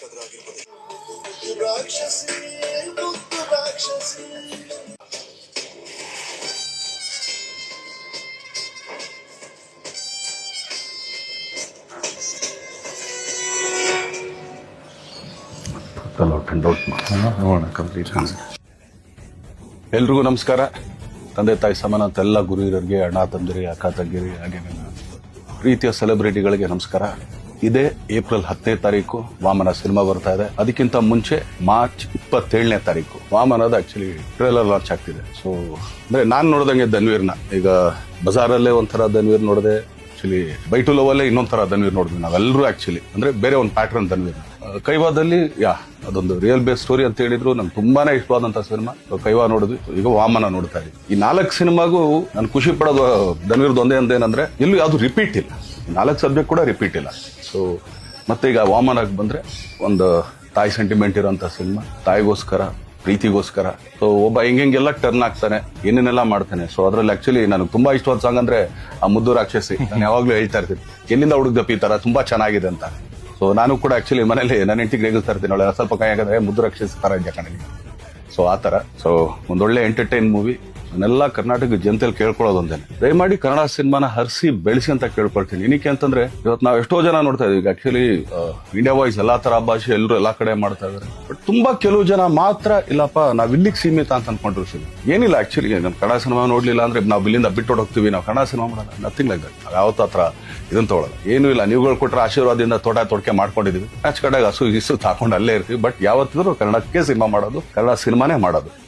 ಹಾಕಿರೋದ್ರಾಗಿರ್ಬೋದು ರಾಕ್ಷಸಿ ಮುದ್ದು ರಾಕ್ಷಸಿ ನೋಡೋಣ ಕಂಪ್ಲೀಟ್ ಎಲ್ರಿಗೂ ನಮಸ್ಕಾರ. ತಂದೆ ತಾಯಿ ಸಮಾನ ಅಂತ ಎಲ್ಲ ಗುರು ಹಿರಿಯರಿಗೆ ಅಣ್ಣ ತಂದಿರಿ ಅಕ್ಕ ತಂಗಿರಿ ಹಾಗೆ ಪ್ರೀತಿಯ ಸೆಲೆಬ್ರಿಟಿಗಳಿಗೆ ನಮಸ್ಕಾರ. ಇದೇ ಏಪ್ರಿಲ್ ಹತ್ತನೇ ತಾರೀಕು ವಾಮನ ಸಿನಿಮಾ ಬರ್ತಾ ಇದೆ. ಅದಕ್ಕಿಂತ ಮುಂಚೆ ಮಾರ್ಚ್ ಇಪ್ಪತ್ತೇಳನೇ ತಾರೀಕು. ವಾಮನದ ಆಕ್ಚುಲಿ ಟ್ರೇಲರ್ ಲಾಂಚ್ ಆಗ್ತಿದೆ. ಸೊ ಅಂದ್ರೆ ನಾನು ನೋಡ್ದಂಗೆ ಧನ್ವೀರ್ನ. ಈಗ ಬಜಾರಲ್ಲೇ ಒಂಥರ ಧನ್ವೀರ್ ನೋಡಿದೆ ಆಕ್ಚುಲಿ ಬೈಟು ಲೋವಲ್ಲೇ ಇನ್ನೊಂಥರ ಧನ್ವೀರ್ ನೋಡಿದ್ವಿ ನಾವೆಲ್ಲರೂ ಆಕ್ಚುಲಿ ಅಂದ್ರೆ ಬೇರೆ ಒಂದು ಪ್ಯಾಟ್ರನ್ ಧನ್ವೀರ್ ಕೈವಾದಲ್ಲಿ, ಯಾ, ಅದೊಂದು ರಿಯಲ್ ಬೇಸ್ ಸ್ಟೋರಿ ಅಂತ ಹೇಳಿದ್ರು. ನಂಗೆ ತುಂಬಾನೇ ಇಷ್ಟವಾದಂತ ಸಿನಿಮಾ. ಕೈವಾ ನೋಡಿದ್ವಿ ಈಗ ವಾಮನ ನೋಡ್ತಾ ಇದ್ವಿ ಈ ನಾಲ್ಕು ಸಿನಿಮಾಗೂ ನಾನು ಖುಷಿ ಪಡೋದು ಧನ್ವೀರ್ದು ಒಂದೇ ಅಂದೇನಂದ್ರೆ ಎಲ್ಲೂ ಯಾವ್ದು ರಿಪೀಟ್ ಇಲ್ಲ. ನಾಲ್ಕು ಸಬ್ಜೆಕ್ಟ್ ಕೂಡ ರಿಪೀಟ್ ಇಲ್ಲ. ಸೊ ಮತ್ತೆ ಈಗ ವಾಮನಾಗಿ ಬಂದರೆ ಒಂದು ತಾಯಿ ಸೆಂಟಿಮೆಂಟ್ ಇರೋಂಥ ಸಿನಿಮಾ ತಾಯಿಗೋಸ್ಕರ, ಪ್ರೀತಿಗೋಸ್ಕರ. ಸೊ ಒಬ್ಬ ಹೆಂಗೆಲ್ಲ ಟರ್ನ್ ಆಗ್ತಾನೆ, ಏನೇನೆಲ್ಲ ಮಾಡ್ತಾನೆ. ಸೊ ಅದ್ರಲ್ಲಿ ಆಕ್ಚುಲಿ ನನಗೆ ತುಂಬಾ ಇಷ್ಟವಾದ ಸಾಂಗ್ ಅಂದ್ರೆ ಆ ಮುದ್ದು ರಾಕ್ಷಸಿ. ನಾನು ಯಾವಾಗಲೂ ಹೇಳ್ತಾ ಇರ್ತೀನಿ, ಎಲ್ಲಿಂದ ಹುಡುಗ್ದಪ್ಪ ಈ ತರ? ತುಂಬಾ ಚೆನ್ನಾಗಿದೆ ಅಂತ. ಸೊ ನಾನು ಕೂಡ ಆಕ್ಚುಲಿ ಮನೇಲಿ ನನ್ನ ಹೆಂಡತಿಗೆ ರೇಗಿಸ್ತಾ ಇರ್ತೀನಿ ಅವಳೆ ಸ್ವಲ್ಪ ಕೈ ಹಾಕಿದ್ರೆ ಮುದ್ದು ರಾಕ್ಷಸಿ ತರ ಇದೆ ಸೊ ಆ ತರ. ಸೊ ಒಂದೊಳ್ಳೆ ಎಂಟರ್ಟೈನ್ ಮೂವಿ ನಾನೆಲ್ಲ ಕರ್ನಾಟಕ ಜನತೆಯಲ್ಲಿ ಕೇಳ್ಕೊಳ್ಳೋದು ಒಂದೇನೆ. ದಯಮಾಡಿ ಕನ್ನಡ ಸಿನಿಮಾನ ಹರಿಸಿ ಬೆಳೆಸಿ ಅಂತ ಕೇಳ್ಕೊಳ್ತೀನಿ. ಏನಕ್ಕೆ ಅಂತಂದ್ರೆ, ಇವತ್ತು ನಾವು ಎಷ್ಟೋ ಜನ ನೋಡ್ತಾ ಇದೀವಿ ಆಕ್ಚುಲಿ ಇಂಡಿಯಾ ವಾಯ್ಸ್ ಎಲ್ಲಾ ತರ ಭಾಷೆ ಎಲ್ಲರೂ ಎಲ್ಲಾ ಕಡೆ ಮಾಡ್ತಾ ಇದಾರೆ ಬಟ್ ತುಂಬಾ ಕೆಲವು ಜನ ಮಾತ್ರ, ಇಲ್ಲಪ್ಪ, ನಾವ್ ಇಲ್ಲಿಗೆ ಸೀಮಿತ ಅಂತ ಅನ್ಕೊಂಡಿರ್ತೀವಿ ಏನಿಲ್ಲ ಆಕ್ಚುಲಿ ನಮ್ ಕನ್ನಡ ಸಿನಿಮಾ ನೋಡ್ಲಿಲ್ಲ ಅಂದ್ರೆ ನಾವು ಇಲ್ಲಿಂದ ಬಿಟ್ಟು ಹೋಗ್ತೀವಿ. ನಾವು ಕನ್ನಡ ಸಿನಿಮಾ ಮಾಡಲ್ಲ ನಥಿಂಗ್ ಲೈಕ್ ದಟ್ ಯಾವತ್ತ ಹತ್ರ ಇದನ್ನ ತಗೊಳ್ಳಲ್ಲ ಏನು ಇಲ್ಲ. ನೀವುಗಳು ಕೊಟ್ಟರೆ ಆಶೀರ್ವಾದದಿಂದ ತೋಟ ತೊಡಕೆ ಮಾಡ್ಕೊಂಡಿದೀವಿ. ಕಡೆಗೆ ಹಸು ಇಸು ತಾಕೊಂಡು ಅಲ್ಲೇ ಇರ್ತೀವಿ. ಬಟ್ ಯಾವತ್ತಿದ್ರು ಕನ್ನಡಕ್ಕೆ ಸಿನಿಮಾ ಮಾಡೋದು, ಕನ್ನಡ ಸಿನಿಮಾನೇ ಮಾಡೋದು.